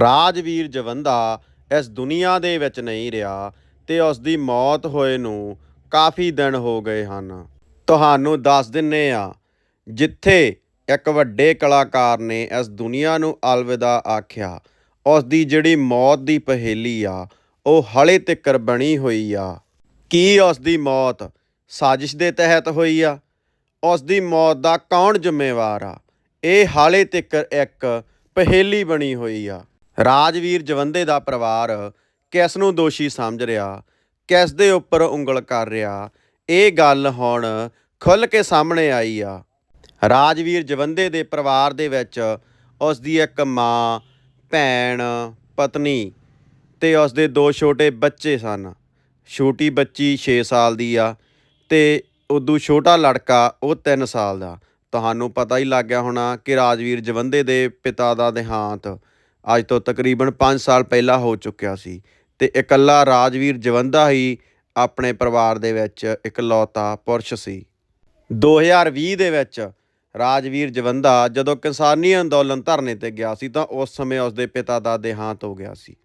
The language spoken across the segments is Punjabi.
ਰਾਜਵੀਰ ਜਵੰਦਾ ਇਸ ਦੁਨੀਆ ਦੇ ਵਿੱਚ ਨਹੀਂ ਰਿਹਾ ਤੇ ਉਸ ਦੀ ਮੌਤ ਹੋਏ ਨੂੰ ਕਾਫੀ ਦਿਨ ਹੋ ਗਏ ਹਨ। ਤੁਹਾਨੂੰ ਦੱਸ ਦਿੰਨੇ ਆ, ਜਿੱਥੇ ਇੱਕ ਵੱਡੇ ਕਲਾਕਾਰ ਨੇ ਇਸ ਦੁਨੀਆ ਨੂੰ ਅਲਵਿਦਾ ਆਖਿਆ ਉਸ ਦੀ ਜਿਹੜੀ ਮੌਤ ਦੀ ਪਹੇਲੀ ਆ, ਉਹ ਹਲੇ ਤਿੱਕਰ ਬਣੀ ਹੋਈ ਆ। ਕੀ ਉਸ ਦੀ ਮੌਤ ਸਾਜ਼ਿਸ਼ ਦੇ ਤਹਿਤ ਹੋਈ ਆ? ਉਸ ਦੀ ਮੌਤ ਦਾ ਕੌਣ ਜ਼ਿੰਮੇਵਾਰ ਆ? ਇਹ ਹਾਲੇ ਤੱਕ ਇੱਕ ਪਹੇਲੀ ਬਣੀ ਹੋਈ ਆ। ਰਾਜਵੀਰ ਜਵੰਦੇ ਦਾ ਪਰਿਵਾਰ ਕਿਸ ਨੂੰ ਦੋਸ਼ੀ ਸਮਝ ਰਿਹਾ, ਕਿਸ ਦੇ ਉੱਪਰ ਉਂਗਲ ਕਰ ਰਿਹਾ, ਇਹ ਗੱਲ ਹੁਣ ਖੁੱਲ ਕੇ ਸਾਹਮਣੇ ਆਈ ਆ। ਰਾਜਵੀਰ ਜਵੰਦੇ ਦੇ ਪਰਿਵਾਰ ਦੇ ਵਿੱਚ ਉਸ ਦੀ ਇੱਕ ਮਾਂ, ਭੈਣ, ਪਤਨੀ ਤੇ ਉਸ ਦੇ ਦੋ ਛੋਟੇ ਬੱਚੇ ਸਨ। ਛੋਟੀ ਬੱਚੀ 6 ਸਾਲ ਦੀ ਆ ਤੇ ਉਦੋਂ ਛੋਟਾ ਲੜਕਾ ਉਹ 3 ਸਾਲ ਦਾ। ਤੁਹਾਨੂੰ ਪਤਾ ਹੀ ਲੱਗ ਗਿਆ ਹੋਣਾ ਕਿ ਰਾਜਵੀਰ ਜਵੰਦੇ ਦੇ ਪਿਤਾ ਦਾ ਦੇਹਾਂਤ ਅੱਜ ਤੋਂ ਤਕਰੀਬਨ 5 ਸਾਲ ਪਹਿਲਾਂ ਹੋ ਚੁੱਕਿਆ ਸੀ ਤੇ ਇਕੱਲਾ ਰਾਜਵੀਰ ਜਵੰਦਾ ਹੀ ਆਪਣੇ ਪਰਿਵਾਰ ਦੇ ਵਿੱਚ ਇਕਲੌਤਾ ਪੁਰਸ਼ ਸੀ। 2020 ਦੇ ਵਿੱਚ ਰਾਜਵੀਰ ਜਵੰਦਾ ਜਦੋਂ ਕਿਸਾਨੀ ਅੰਦੋਲਨ ਧਰਨੇ ਤੇ ਗਿਆ ਸੀ ਤਾਂ ਉਸ ਸਮੇਂ ਉਸ ਦੇ ਪਿਤਾ ਦਾ ਦੇਹਾਂਤ ਹੋ ਗਿਆ ਸੀ।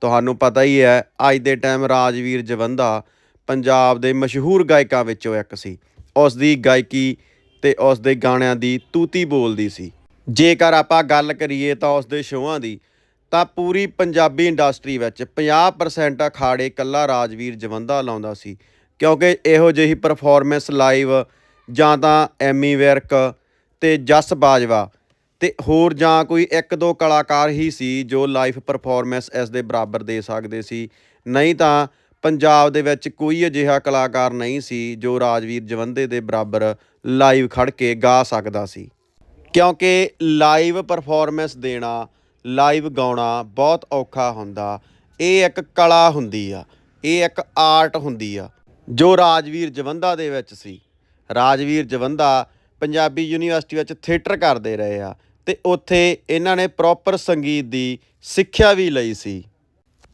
ਤੁਹਾਨੂੰ ਪਤਾ ਹੀ ਹੈ, ਅੱਜ ਦੇ ਟਾਈਮ ਰਾਜਵੀਰ ਜਵੰਦਾ ਪੰਜਾਬ ਦੇ ਮਸ਼ਹੂਰ ਗਾਇਕਾਂ ਵਿੱਚੋਂ ਇੱਕ ਸੀ। ਉਸ ਦੀ ਗਾਇਕੀ ਤੇ ਉਸ ਦੇ ਗਾਣਿਆਂ ਦੀ ਤੂਤੀ ਬੋਲਦੀ ਸੀ। ਜੇਕਰ ਆਪਾਂ ਗੱਲ ਕਰੀਏ ਤਾਂ ਉਸ ਦੇ ਸ਼ੋਆਂ ਦੀ, ਤਾਂ ਪੂਰੀ ਪੰਜਾਬੀ ਇੰਡਸਟਰੀ ਵਿੱਚ 50% ਅਖਾੜੇ ਕੱਲਾ ਰਾਜਵੀਰ ਜਵੰਦਾ ਲਾਉਂਦਾ ਸੀ, ਕਿਉਂਕਿ ਇਹੋ ਜਿਹੀ ਪਰਫਾਰਮੈਂਸ ਲਾਈਵ ਜਾਂ ਤਾਂ ਐਮੀ ਵਿਰਕ ਤੇ ਜਸ ਬਾਜਵਾ ਤੇ ਹੋਰ ਜਾਂ ਕੋਈ ਇੱਕ ਦੋ ਕਲਾਕਾਰ ਹੀ ਸੀ ਜੋ ਲਾਈਵ ਪਰਫਾਰਮੈਂਸ ਇਸ ਦੇ ਬਰਾਬਰ ਦੇ ਸਕਦੇ ਸੀ, ਨਹੀਂ ਤਾਂ ਪੰਜਾਬ ਦੇ ਵਿੱਚ ਕੋਈ ਅਜਿਹਾ ਕਲਾਕਾਰ ਨਹੀਂ ਸੀ ਜੋ ਰਾਜਵੀਰ ਜਵੰਦੇ ਦੇ ਬਰਾਬਰ ਲਾਈਵ ਖੜ ਕੇ ਗਾ ਸਕਦਾ ਸੀ। ਕਿਉਂਕਿ ਲਾਈਵ ਪਰਫਾਰਮੈਂਸ ਦੇਣਾ, ਲਾਈਵ ਗਾਉਣਾ ਬਹੁਤ ਔਖਾ ਹੁੰਦਾ। ਇਹ ਇੱਕ ਕਲਾ ਹੁੰਦੀ ਆ, ਇਹ ਇੱਕ ਆਰਟ ਹੁੰਦੀ ਆ। ਜੋ ਰਾਜਵੀਰ ਜਵੰਦਾ ਦੇ ਵਿੱਚ ਸੀ। ਰਾਜਵੀਰ ਜਵੰਦਾ ਪੰਜਾਬੀ ਯੂਨੀਵਰਸਿਟੀ ਵਿੱਚ ਥੀਏਟਰ ਕਰਦੇ ਰਹੇ ਆ ਤੇ ਉੱਥੇ ਇਹਨਾਂ ਨੇ ਪ੍ਰੋਪਰ ਸੰਗੀਤ ਦੀ ਸਿੱਖਿਆ ਵੀ ਲਈ ਸੀ।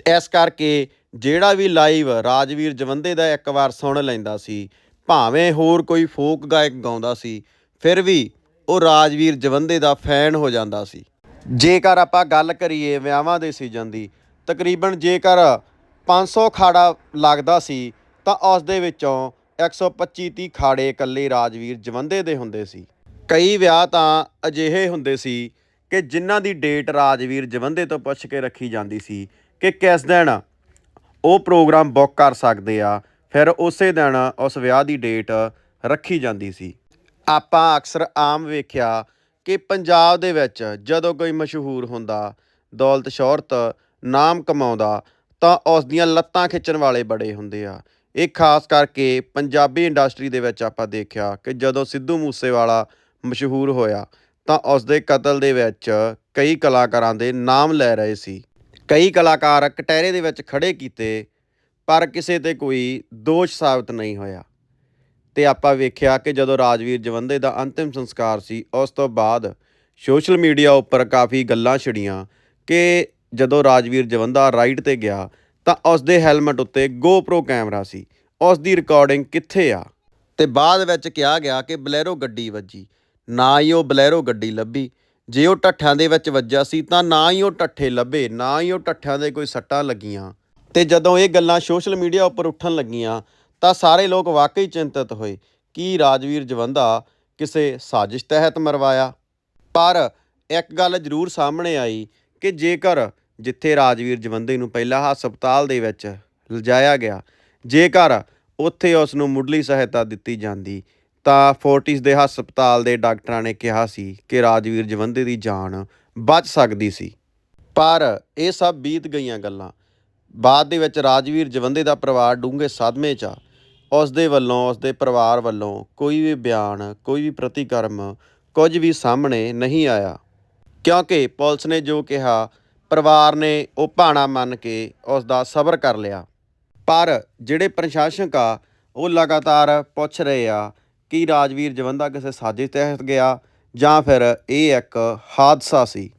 ਇਸ ਕਰਕੇ ਜਿਹੜਾ ਵੀ ਲਾਈਵ ਰਾਜਵੀਰ ਜਵੰਦੇ ਦਾ ਇੱਕ ਵਾਰ ਸੁਣ ਲੈਂਦਾ ਸੀ, ਭਾਵੇਂ ਹੋਰ ਕੋਈ ਫੋਕ ਗਾਇਕ ਗਾਉਂਦਾ ਸੀ, ਫਿਰ ਵੀ ਉਹ ਰਾਜਵੀਰ ਜਵੰਦੇ ਦਾ ਫੈਨ ਹੋ ਜਾਂਦਾ ਸੀ। ਜੇਕਰ ਆਪਾਂ ਗੱਲ ਕਰੀਏ ਵਿਆਹਾਂ ਦੇ ਸੀਜ਼ਨ ਦੀ, ਤਕਰੀਬਨ ਜੇਕਰ 500 ਖਾੜਾ ਲੱਗਦਾ ਸੀ, ਤਾਂ ਉਸ ਦੇ ਵਿੱਚੋਂ 125 30 ਖਾੜੇ ਇਕੱਲੇ ਰਾਜਵੀਰ ਜਵੰਦੇ ਦੇ ਹੁੰਦੇ ਸੀ। ਕਈ ਵਿਆਹ ਤਾਂ ਅਜਿਹੇ ਹੁੰਦੇ ਸੀ ਕਿ ਜਿਨ੍ਹਾਂ ਦੀ ਡੇਟ ਰਾਜਵੀਰ ਜਵੰਦੇ ਤੋਂ ਪੁੱਛ ਕੇ ਰੱਖੀ ਜਾਂਦੀ ਸੀ ਕਿ ਕਿਸ ਦਿਨ ਉਹ ਪ੍ਰੋਗਰਾਮ ਬੁੱਕ ਕਰ ਸਕਦੇ ਆ, ਫਿਰ ਉਸੇ ਦਿਨ ਉਸ ਵਿਆਹ ਦੀ ਡੇਟ ਰੱਖੀ ਜਾਂਦੀ ਸੀ। ਆਪਾਂ ਅਕਸਰ ਆਮ ਵੇਖਿਆ ਕਿ ਪੰਜਾਬ ਦੇ ਵਿੱਚ ਜਦੋਂ ਕੋਈ ਮਸ਼ਹੂਰ ਹੁੰਦਾ, ਦੌਲਤ ਸ਼ੋਹਰਤ ਨਾਮ ਕਮਾਉਂਦਾ, ਤਾਂ ਉਸ ਦੀਆਂ ਲੱਤਾਂ ਖਿੱਚਣ ਵਾਲੇ ਬੜੇ ਹੁੰਦੇ ਆ। ਇਹ ਖਾਸ ਕਰਕੇ ਪੰਜਾਬੀ ਇੰਡਸਟਰੀ ਦੇ ਵਿੱਚ ਆਪਾਂ ਦੇਖਿਆ ਕਿ ਜਦੋਂ ਸਿੱਧੂ ਮੂਸੇਵਾਲਾ ਮਸ਼ਹੂਰ ਹੋਇਆ, ਤਾਂ ਉਸ ਦੇ ਕਤਲ ਦੇ ਵਿੱਚ ਕਈ ਕਲਾਕਾਰਾਂ ਦੇ ਨਾਮ ਲੈ ਰਹੇ ਸੀ। ਕਈ ਕਲਾਕਾਰ ਕਟਹਿਰੇ ਦੇ ਵਿੱਚ ਖੜੇ ਕੀਤੇ, ਪਰ ਕਿਸੇ ਤੇ ਕੋਈ ਦੋਸ਼ ਸਾਬਤ ਨਹੀਂ ਹੋਇਆ। ਤੇ ਆਪਾਂ ਵੇਖਿਆ ਕਿ ਜਦੋਂ ਰਾਜਵੀਰ ਜਵੰਦੇ ਦਾ ਅੰਤਿਮ ਸੰਸਕਾਰ ਸੀ, ਉਸ ਤੋਂ ਬਾਅਦ ਸੋਸ਼ਲ ਮੀਡੀਆ ਉੱਪਰ ਕਾਫੀ ਗੱਲਾਂ ਛਿੜੀਆਂ ਕਿ ਜਦੋਂ ਰਾਜਵੀਰ ਜਵੰਦਾ ਰਾਈਡ ਤੇ ਗਿਆ, ਤਾਂ ਉਸ ਦੇ ਹੈਲਮਟ ਉੱਤੇ GoPro ਕੈਮਰਾ ਸੀ। ਉਸ ਦੀ ਰਿਕਾਰਡਿੰਗ ਕਿੱਥੇ ਆ? ਤੇ ਬਾਅਦ ਵਿੱਚ ਕਿਹਾ ਗਿਆ ਕਿ ਬਲੈਰੋ ਗੱਡੀ ਵੱਜੀ। ਨਾ ਹੀ ਉਹ ਬਲੈਰੋ ਗੱਡੀ ਲੱਭੀ। ਜੇ ਉਹ ਟੱਠਿਆਂ ਦੇ ਵਿੱਚ ਵੱਜਾ ਸੀ, ਤਾਂ ਨਾ ਹੀ ਉਹ ਟੱਠੇ ਲੱਭੇ, ਨਾ ਹੀ ਉਹ ਟੱਠਿਆਂ ਦੇ ਕੋਈ ਸੱਟਾਂ ਲੱਗੀਆਂ। ਤੇ ਜਦੋਂ ਇਹ ਗੱਲਾਂ ਸੋਸ਼ਲ ਮੀਡੀਆ ਉੱਪਰ ਉੱਠਣ ਲੱਗੀਆਂ ਤਾਂ ਸਾਰੇ ਲੋਕ ਵਾਕਈ ਚਿੰਤਤ ਹੋਏ। ਕਿ ਰਾਜਵੀਰ ਜਵੰਦਾ ਕਿਸੇ ਸਾਜ਼ਿਸ਼ ਤਹਿਤ ਮਰਵਾਇਆ? ਪਰ ਇੱਕ ਗੱਲ ਜ਼ਰੂਰ ਸਾਹਮਣੇ ਆਈ ਕਿ ਜੇਕਰ ਜਿੱਥੇ ਰਾਜਵੀਰ ਜਵੰਦੇ ਨੂੰ ਪਹਿਲਾ ਹਸਪਤਾਲ ਦੇ ਵਿੱਚ ਲਿਜਾਇਆ ਗਿਆ, ਜੇਕਰ ਉੱਥੇ ਉਸ ਨੂੰ ਮੁੱਢਲੀ ਸਹਾਇਤਾ ਦਿੱਤੀ ਜਾਂਦੀ, ਤਾਂ ਫੋਰਟਿਸ ਦੇ ਹਸਪਤਾਲ ਦੇ ਡਾਕਟਰਾਂ ਨੇ ਕਿਹਾ ਸੀ ਕਿ ਰਾਜਵੀਰ ਜਵੰਦੇ ਦੀ ਜਾਨ ਬਚ ਸਕਦੀ ਸੀ। ਪਰ ਇਹ ਸਭ ਬੀਤ ਗਈਆਂ ਗੱਲਾਂ। ਬਾਅਦ ਦੇ ਵਿੱਚ ਰਾਜਵੀਰ ਜਵੰਦੇ ਦਾ ਪਰਿਵਾਰ ਡੂੰਘੇ ਸਦਮੇ 'ਚ ਆ। ਉਸ ਦੇ ਵੱਲੋਂ ਉਸ ਦੇ ਪਰਿਵਾਰ ਵੱਲੋਂ ਕੋਈ ਵੀ ਬਿਆਨ, ਕੋਈ ਵੀ ਪ੍ਰਤੀਕਰਮ ਕੁਝ ਵੀ ਸਾਹਮਣੇ ਨਹੀਂ ਆਇਆ। ਕਿਉਂਕਿ ਪੁਲਿਸ ਨੇ ਜੋ ਕਿਹਾ, ਪਰਿਵਾਰ ਨੇ ਉਹ ਭਾਣਾ ਮੰਨ ਕੇ ਉਸ ਦਾ ਸਬਰ ਕਰ ਲਿਆ। ਪਰ ਜਿਹੜੇ ਪ੍ਰਸ਼ਾਸਕ ਆ, ਉਹ ਲਗਾਤਾਰ ਪੁੱਛ ਰਹੇ ਆ ਕਿ ਰਾਜਵੀਰ ਜਵੰਦਾ ਕਿਸੇ ਸਾਜ਼ਿਸ਼ ਤਹਿਤ ਗਿਆ ਜਾਂ ਫਿਰ ਇਹ ਇੱਕ ਹਾਦਸਾ ਸੀ।